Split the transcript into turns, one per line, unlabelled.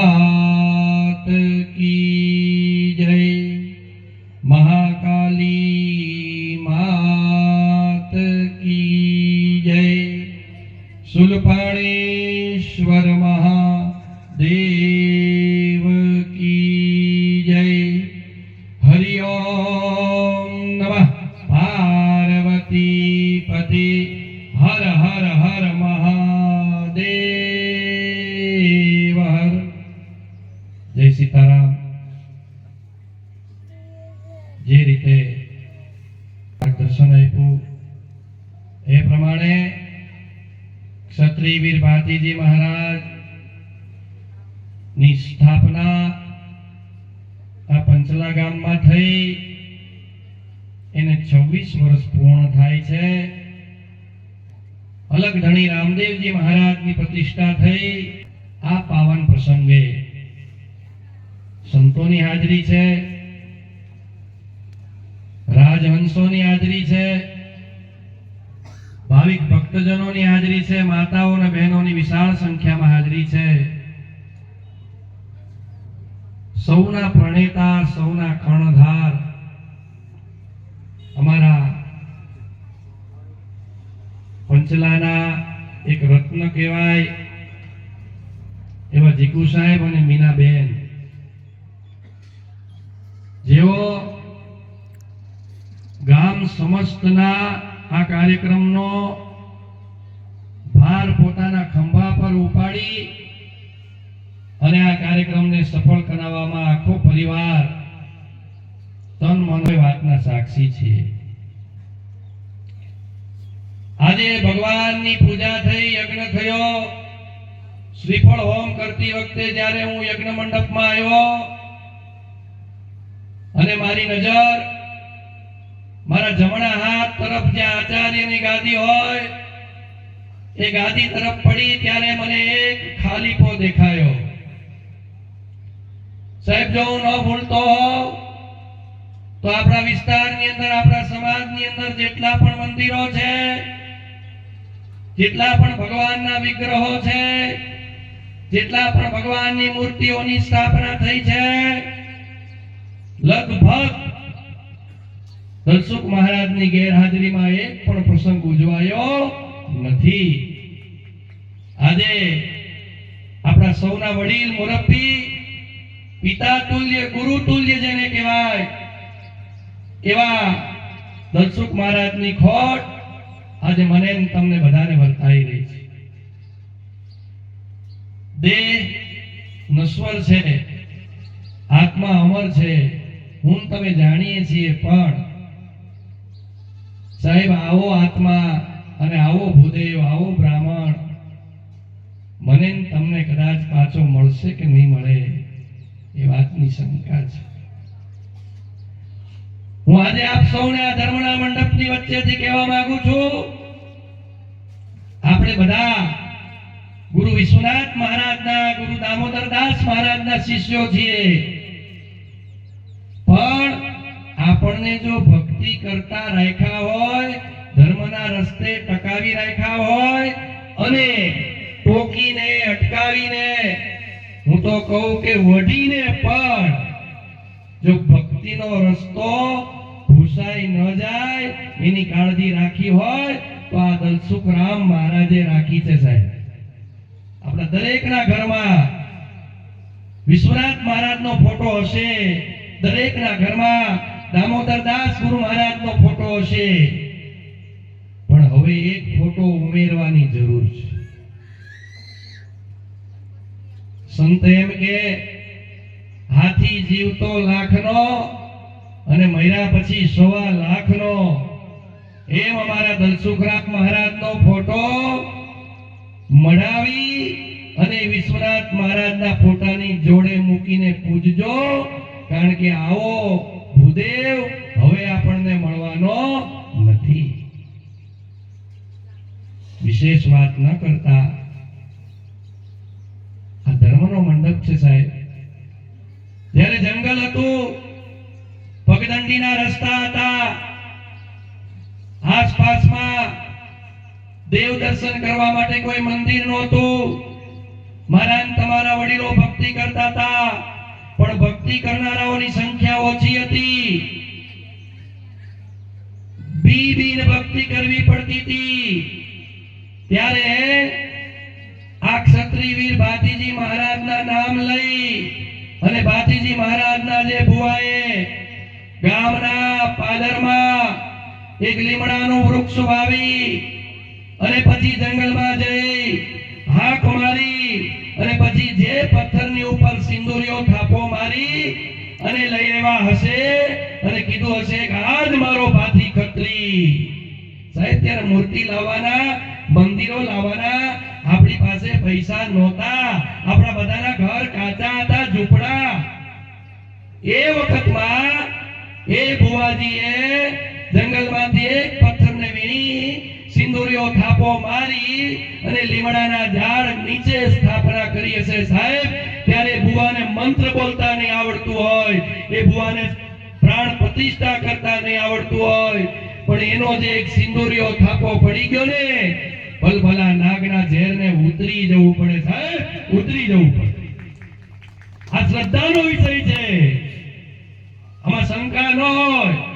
માત કી જય મહાકાલી માત કી જય સુલપાણેશ્વર મહાદેવ કી જય હરિ ઓમ નમઃ પાર્વતી પતિ હર હર હર મહાદેવ રીતે દર્શન આપ્યું, એ પ્રમાણે ક્ષત્રિય વીર ભારતીજી મહારાજની સ્થાપના આ પંચલા ગામમાં થઈ. એને છવ્વીસ વર્ષ પૂર્ણ થાય છે. અલગ ધણી રામદેવજી મહારાજની પ્રતિષ્ઠા થઈ. આ પાવન પ્રસંગે સંતોની હાજરી છે. રાજહંસોની હાજરી છે, ભાવિક ભક્તજનોની હાજરી છે, માતાઓ અને બહેનોની વિશાળ સંખ્યામાં હાજરી છે. સૌના પ્રણેતા સૌના કર્ણધાર, અમારા પંચલાના એક રત્ન કહેવાય, એવા જીકુ સાહેબ અને મીનાબેન. સમસ્તના આ કાર્યક્રમનો ભાર પોતાના ખંભા પર ઉપાડી અને આ કાર્યક્રમને સફળ કરાવવામાં આખો પરિવાર તન મન વાતના સાક્ષી છે. આજે ભગવાનની પૂજા થઈ, યજ્ઞ થયો. શ્રીફળ હોમ કરતી વખતે જ્યારે હું યજ્ઞ મંડપમાં આવ્યો અને મારી નજર મારા જમણા હાથ તરફ જે આચાર્યની ગાદી હોય, એ ગાદી તરફ પડી ત્યારે મને એક ખાલીપો દેખાયો. સાહેબ, જો હું ન ભૂલતો હોઉં, તો આપણા વિસ્તારની અંદર, આપણા સમાજની અંદર જેટલા પણ મંદિરો છે, જેટલા પણ ભગવાનના વિગ્રહો છે, જેટલા પણ ભગવાનની મૂર્તિઓની સ્થાપના થઈ છે, લગભગ દલસુખ મહારાજની ગેરહાજરીમાં એક પણ પ્રસંગ ઉજવાયો નથી. આજે આપણા સૌના વડીલ મુરબ્બી, પિતા તુલ્ય, ગુરુ તુલ્ય જેને કહેવાય, એવા દલસુખ મહારાજની ખોટ આજે મને તમને બધાને વર્તાઈ રહી છે. દેહ નશ્વર છે, આત્મા અમર છે, હું તમે જાણીએ છીએ પણ સાહેબ, આવો આત્મા અને આવો ભૂદેવ, આવો બ્રાહ્મણ. મને તમને કદાચ પાછો મળશે કે નહીં મળે એ વાતની શંકા છે. હું આજે આપ સૌને આ ધર્મના મંડપની વચ્ચેથી કહેવા માંગુ છું, આપણે બધા ગુરુ વિશ્વનાથ મહારાજના, ગુરુ દામોદર દાસ મહારાજના શિષ્યો છીએ. પણ આપણને જો ભક્તિ કરતા રાખ્યા હોય, ધર્મના રસ્તે ટકાવી રાખ્યા હોય અને ટોકીને, અટકાવીને, હું તો કહું કે વઢીને પણ જો ભક્તિનો રસ્તો ભૂસાઈ ન જાય, એની કાળજી રાખી હોય, તો આ દલસુખ રામ મહારાજે રાખી છે સાહેબ. આપણા દરેકના ઘરમાં વિશ્વનાથ મહારાજનો ફોટો હશે. દરેકના ઘરમાં દામોદર દાસ ગુરુ મહારાજનો ફોટો હશે. પણ હવે એક ફોટો ઉમેરવાની જરૂર છે. સંત એમ કે, હાથી જીવતો લાખનો અને મહિના પછી સવા લાખનો. એમ અમારા દલસુખરામ મહારાજનો ફોટો મઢાવી અને વિશ્વનાથ મહારાજના ફોટાની જોડે મૂકીને પૂજજો. કારણ કે આવો ભૂદેવ હવે આપણને મળવાનો નથી. વિશેષ વાત ન કરતા. આ ધર્મનો મંડપ છે સાહેબ. જ્યારે જંગલ હતું, પગદંડીના રસ્તા હતા. આસપાસમાં દેવ દર્શન કરવા માટે કોઈ મંદિર નહોતું. મારા તમારા વડીલો ભક્તિ કરતા હતા. પણ ભક્તિ કરનારાઓની સંખ્યા ઓછી હતી. બી બીને ભક્તિ કરવી પડતી હતી. ત્યારે આ ક્ષત્રિય ભાતીજી મહારાજના નામ લઈ અને ભાતીજી મહારાજના જે ભુવાએ ગામના પાદરમાં એક લીમડાનું વૃક્ષ વાવી અને પછી જંગલમાં જઈ હાક મારી અને પછી જે પથ્થરની ઉપર સિંદુરીઓ થાપો મારી અને લઈ આવ્યા હશે અને કીધું હશે આજ મારો પાથી ખત્રી. સાહેબ, ત્યારે મૂર્તિ લાવવાના, મંદિરો લાવવાના, આપણી પાસે પૈસા નહોતા. આપણા બધાના ઘર કાચા હતા, ઝૂંપડા. એ વખતમાં એ ભુવાજીએ જંગલમાંથી એક પથ્થરને વીણી, સિંદૂરીઓ થાપો મારી અને લીમડાના ઝાડ નીચે સ્થાપના કરી હશે. સાહેબ, ત્યારે ભુવાને મંત્ર બોલતા હોય, એ ભુવાને પ્રાણ પ્રતિષ્ઠા કરતા નહીં આવડતું હોય. પણ એનો જે એક સિંદૂરીયો થાપો પડી ગયો ને, ભલભલા નાગના ઝેરને ઉતરી જવું પડે સાહેબ, ઉતરી જવું પડે. આ શ્રદ્ધાનો વિષય છે. આમાં શંકા ન હોય.